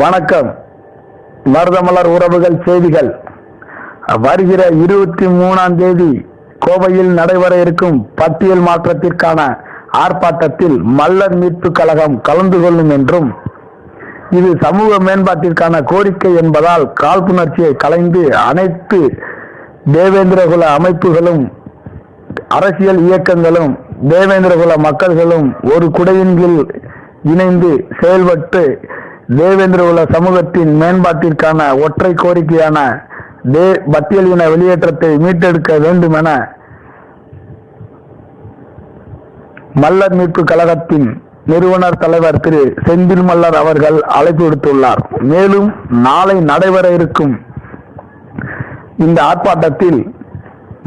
வணக்கம். மருதமலர் உறவுகள் செய்திகள். வருகிற இருபத்தி மூணாம் தேதி கோவையில் நடைபெற இருக்கும் பட்டியல் மாற்றத்திற்கான ஆர்ப்பாட்டத்தில் மல்லர் மீட்பு கழகம் கலந்து கொள்ளும் என்றும் இது சமூக மேம்பாட்டிற்கான கோரிக்கை என்பதால் காழ்ப்புணர்ச்சியை கலைந்து அனைத்து தேவேந்திரகுல அமைப்புகளும் அரசியல் இயக்கங்களும் தேவேந்திரகுல மக்கள்களும் ஒரு குடையின் கீழ் இணைந்து செயல்பட்டு தேவேந்திரகுல சமூகத்தின் மேம்பாட்டிற்கான ஒற்றை கோரிக்கையான தே பட்டியலின வெளியேற்றத்தை மீட்டெடுக்க வேண்டும் என மல்லர் மீட்பு கழகத்தின் நிறுவனர் தலைவர் திரு செந்தில் மல்லர் அவர்கள் அழைப்பு விடுத்துள்ளார். மேலும் நாளை நடைபெற இருக்கும் இந்த ஆர்ப்பாட்டத்தில்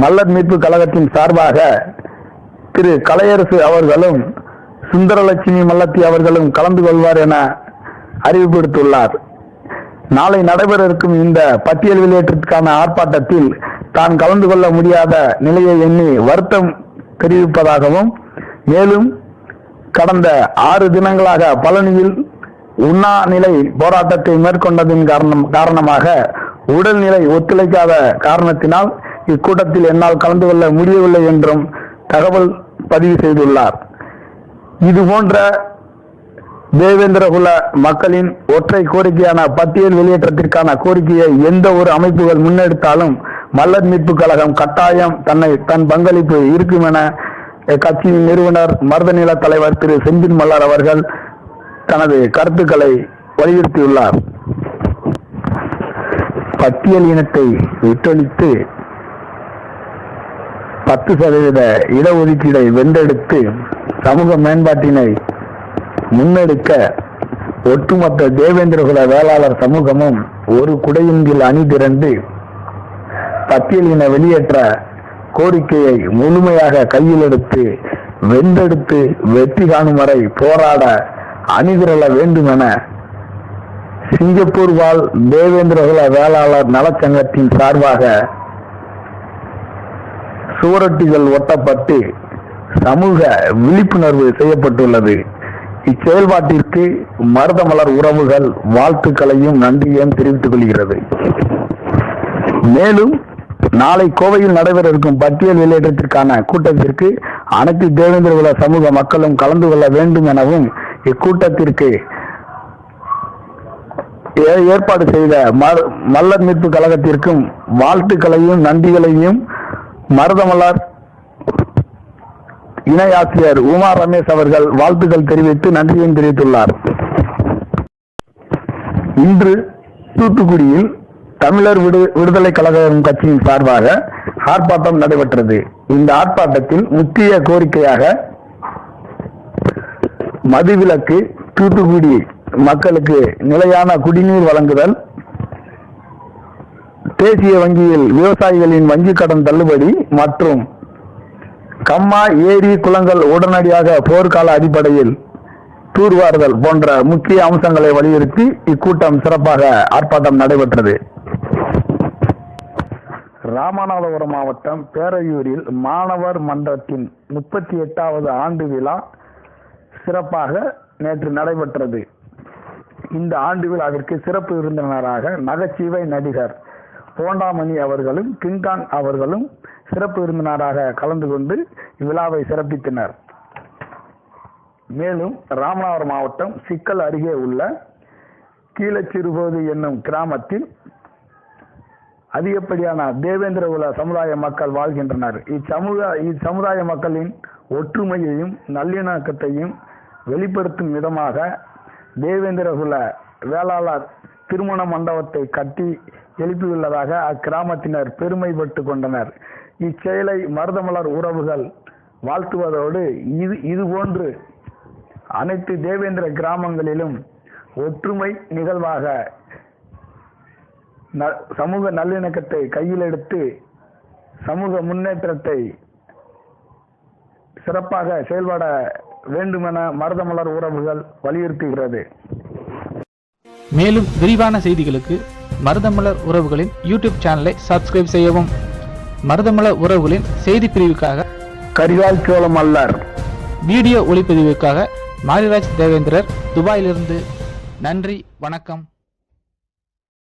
மல்லர் மீட்பு கழகத்தின் சார்பாக திரு கலையரசு அவர்களும் சுந்தரலட்சுமி மல்லத்தி அவர்களும் கலந்து கொள்வார் என அறிவிப்பு விடுத்துள்ளார் நாளை நடைபெற இருக்கும் இந்த பட்டியல் வெளியேற்றத்திற்கான ஆர்ப்பாட்டத்தில் தான் கலந்து கொள்ள முடியாத நிலையை எண்ணி வருத்தம் தெரிவிப்பதாகவும் மேலும் கடந்த ஆறு தினங்களாக பழனியில் உண்ணாநிலை போராட்டத்தை மேற்கொண்டதின் காரணம் காரணமாக உடல்நிலை ஒத்துழைக்காத காரணத்தினால் இக்கூட்டத்தில் என்னால் கலந்து கொள்ள முடியவில்லை என்றும் தகவல் பதிவு செய்துள்ளார். இது போன்ற தேவேந்திரகுல மக்களின் ஒற்றை கோரிக்கையான பட்டியல் வெளியேற்றத்திற்கான கோரிக்கையை எந்த ஒரு அமைப்புகள் முன்னெடுத்தாலும் மல்லர் மீட்பு கழகம் கட்டாயம் தன்னை தன் பங்களிப்பு இருக்கும் என கட்சியின் நிறுவனர் மருதநில தலைவர் திரு செந்தில் மல்லர் அவர்கள் தனது கருத்துக்களை வலியுறுத்தியுள்ளார். பட்டியல் இனத்தை விட்டொழித்து பத்து சதவீத இடஒதுக்கீடை வென்றெடுத்து சமூக மேம்பாட்டினை முன்னெடுக்க ஒட்டுமொத்த தேவேந்திரகுல வேளாளர் சமூகமும் ஒரு குடையுங்கில் அணி திரண்டு பட்டியலின வெளியேற்ற கோரிக்கையை முழுமையாக கையில் எடுத்து வென்றெடுத்து வெற்றி காணும் வரை போராட அணிதிரள வேண்டும் என சிங்கப்பூர் வாழ் தேவேந்திரகுல வேளாளர் நலச்சங்கத்தின் சார்பாக சுவரொட்டிகள் ஒட்டப்பட்டு சமூக விழிப்புணர்வு செய்யப்பட்டுள்ளது. இச்செயல்பாட்டிற்கு மருதமலர் உறவுகள் வாழ்த்துக்களையும் நன்றியையும் தெரிவித்துக் கொள்கிறது. மேலும் நாளை கோவையில் நடைபெற இருக்கும் பட்டியல் வெளியேற்றத்திற்கான கூட்டத்திற்கு அனைத்து தேவேந்திரகுல சமூக மக்களும் கலந்து கொள்ள வேண்டும் எனவும் இக்கூட்டத்திற்கு ஏ- ஏற்பாடு செய்த மல்லர் மீட்பு கழகத்திற்கும் வாழ்த்துக்களையும் நன்றிகளையும் மருதமலர் இணை ஆசிரியர் உமா ரமேஷ் அவர்கள் வாழ்த்துக்கள் தெரிவித்து நன்றியும் தெரிவித்துள்ளார். இன்று தூத்துக்குடியில் தமிழர் விடு விடுதலை கழகம் கட்சியின் சார்பாக ஆர்ப்பாட்டம் நடைபெற்றது. இந்த ஆர்ப்பாட்டத்தில் முக்கிய கோரிக்கையாக மதுவிலக்கு தூத்துக்குடி மக்களுக்கு நிலையான குடிநீர் வழங்குதல் தேசிய வங்கியில் விவசாயிகளின் வங்கி கடன் தள்ளுபடி மற்றும் கம்மா ஏரி குளங்கள் உடனடியாக போர்க்கால அடிப்படையில் தூர்வாறுதல் போன்ற முக்கிய அம்சங்களை வலியுறுத்தி இக்கூட்டம் சிறப்பாக ஆர்ப்பாட்டம் நடைபெற்றது. ராமநாதபுரம் மாவட்டம் பேரையூரில் மாணவர் மன்றத்தின் முப்பத்தி எட்டாவது ஆண்டு விழா சிறப்பாக நேற்று நடைபெற்றது. இந்த ஆண்டு விழாவிற்கு சிறப்பு விருந்தினராக நகைச்சுவை நடிகர் போண்டாமணி அவர்களும் கிங்காங் அவர்களும் சிறப்பு விருந்தினராக கலந்து கொண்டு இவ்விழாவை சிறப்பித்தனர். மேலும் ராமநாதபுரம் மாவட்டம் சிக்கல் அருகே உள்ள கீழச்சிறுபோது என்னும் கிராமத்தில் அதிகப்படியான தேவேந்திர குல சமுதாய மக்கள் வாழ்கின்றனர். இச்சமுதாய இச்சமுதாய மக்களின் ஒற்றுமையையும் நல்லிணக்கத்தையும் வெளிப்படுத்தும் விதமாக தேவேந்திர குல வேளாளர் திருமண மண்டபத்தை கட்டி எழுப்பியுள்ளதாக அக்கிராமத்தினர் பெருமைப்பட்டு கொண்டனர். இச்செயலை மருதமலர் உறவுகள் வாழ்த்துவதோடு இது இதுபோன்று அனைத்து தேவேந்திர கிராமங்களிலும் ஒற்றுமை நிகழ்வாக சமூக நல்லிணக்கத்தை கையில் எடுத்து சமூக முன்னேற்றத்தை சிறப்பாக செயல்பட வேண்டுமென மருதமலர் உறவுகள் வலியுறுத்துகிறது. மேலும் விரிவான செய்திகளுக்கு மருதமலர் உறவுகளின் யூடியூப் சேனலை சப்ஸ்கிரைப் செய்யவும். மருதமலர் உறவுகளின் செய்தி பிரிவுக்காக கரிகால் சோளம் அல்லர் வீடியோ ஒளிப்பதிவுக்காக மாரிராஜ் தேவேந்திரர் துபாயிலிருந்து. நன்றி வணக்கம்.